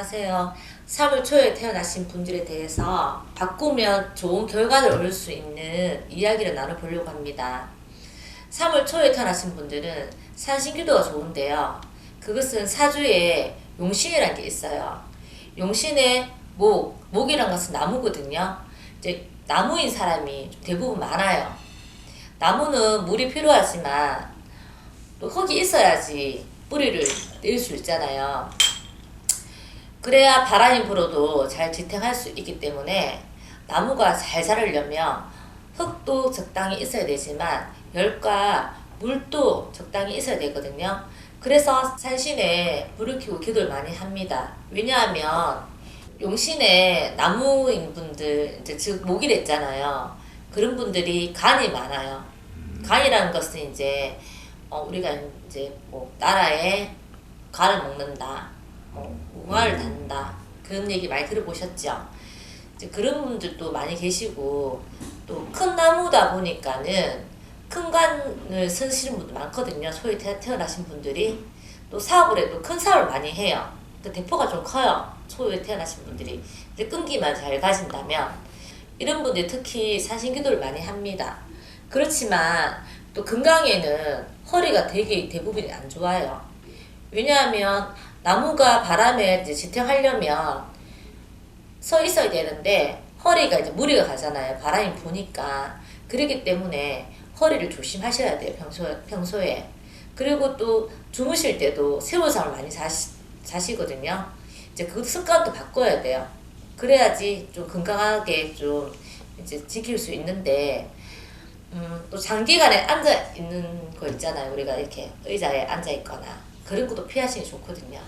안녕하세요. 3월 초에 태어나신 분들에 대해서 바꾸면 좋은 결과를 얻을 수 있는 이야기를 나눠보려고 합니다. 3월 초에 태어나신 분들은 산신기도가 좋은데요. 그것은 사주에 용신이라는 게 있어요. 용신의 목, 목이란 것은 나무거든요. 이제 나무인 사람이 대부분 많아요. 나무는 물이 필요하지만 또 흙이 있어야지 뿌리를 낼수 있잖아요. 그래야 바람이 불어도 잘 지탱할 수 있기 때문에 나무가 잘 자라려면 흙도 적당히 있어야 되지만 열과 물도 적당히 있어야 되거든요. 그래서 산신에 불을 켜고 기도를 많이 합니다. 왜냐하면 용신에 나무인 분들, 이제 즉 목이랬잖아요. 그런 분들이 간이 많아요. 간이라는 것은 이제 어, 우리가 이제 뭐 나라에 간을 먹는다, 뭐 웅화를 단다 그런 얘기 많이 들어보셨죠. 이제 그런 분들도 많이 계시고 또 큰 나무다 보니까는 큰 간을 쓰시는 분도 많거든요. 소위 태- 태어나신 분들이 또 사업을 해도 큰 사업을 많이 해요. 그 대포가 좀 커요. 소위 태어나신 분들이 근데 끈기만 잘 가진다면 이런 분들이 특히 사신기도를 많이 합니다. 그렇지만 또 건강에는 허리가 되게 대부분이 안 좋아요. 왜냐하면 나무가 바람에 이제 지탱하려면 서 있어야 되는데 허리가 이제 무리가 가잖아요. 바람이 부니까. 그렇기 때문에 허리를 조심하셔야 돼요. 평소, 평소에. 그리고 또 주무실 때도 세워잠을 많이 자시, 자시거든요. 이제 그 습관도 바꿔야 돼요. 그래야지 좀 건강하게 좀 이제 지킬 수 있는데 음, 또 장기간에 앉아 있는 거 있잖아요. 우리가 이렇게 의자에 앉아 있거나 그런 것도 피하시는 게 좋거든요.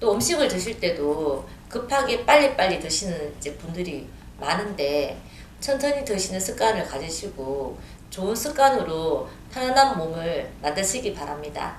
또 음식을 드실 때도 급하게 빨리빨리 드시는 분들이 많은데 천천히 드시는 습관을 가지시고 좋은 습관으로 편안한 몸을 만드시기 바랍니다.